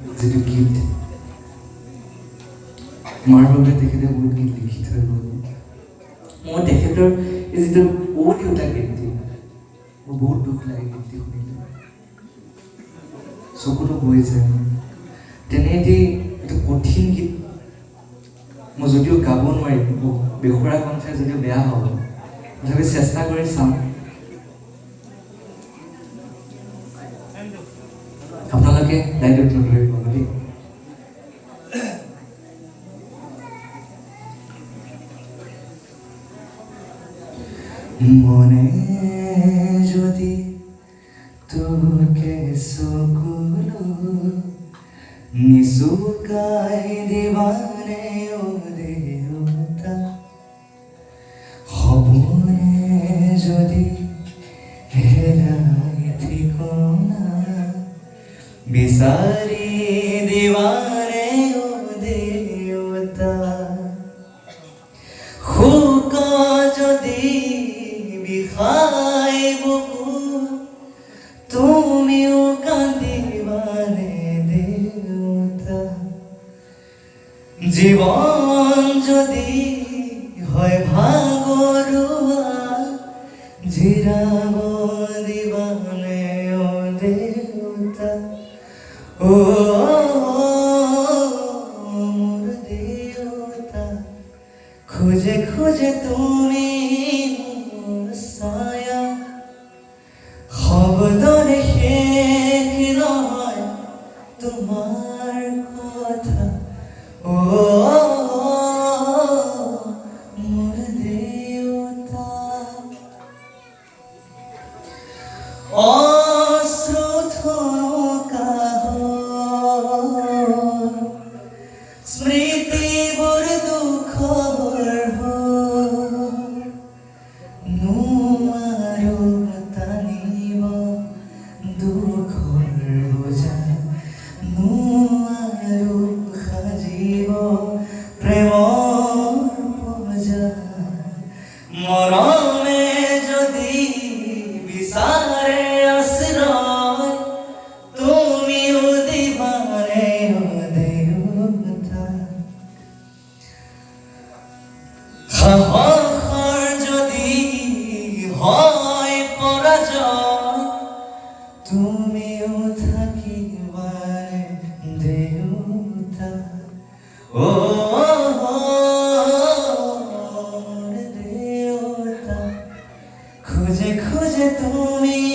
যিটো গীত। মাৰ বাবে তেখেতে বহুত গীত লিখি থৈ গ'ল। মই তেখেতৰ যিটো ঔ দেউতা গীতটি। মোৰ বহুত দুখ লাগে গীতটি শুনিলে। চকুতো বৈ যায়। তেনে এটি এটা কঠিন গীত। মই যদিও গাব নোৱাৰিম বেসুৰা কণ্ঠে যদিও বেয়া হ'ব, তথাপি চেষ্টা কৰি চাম। দায়িত্ব নধৰিব দেই মনে যদি তোকে চকুলো নিচুকাই দিবানে ও দেউতা যদি বিচাৰি দিবানে ও দেউতা শোক যদি বিষাই বুকু তুমিও কান্দিবানে দেউতা জীৱন যদি হয় ভাগৰুৱা দেউতা, খোজে খোজে তুমি মোৰ ছায়া। শব্দৰে শেষ নহয় তোমাৰ কথা? অ মোৰ দেউতা। অশ্ৰুথকাহ বোজা নোৱাৰো সাজিব প্ৰেমৰ মৰমে যদি তুমিও দিবানে অ দেউতা সাহসৰ যদি হয় পৰাজয় তুমি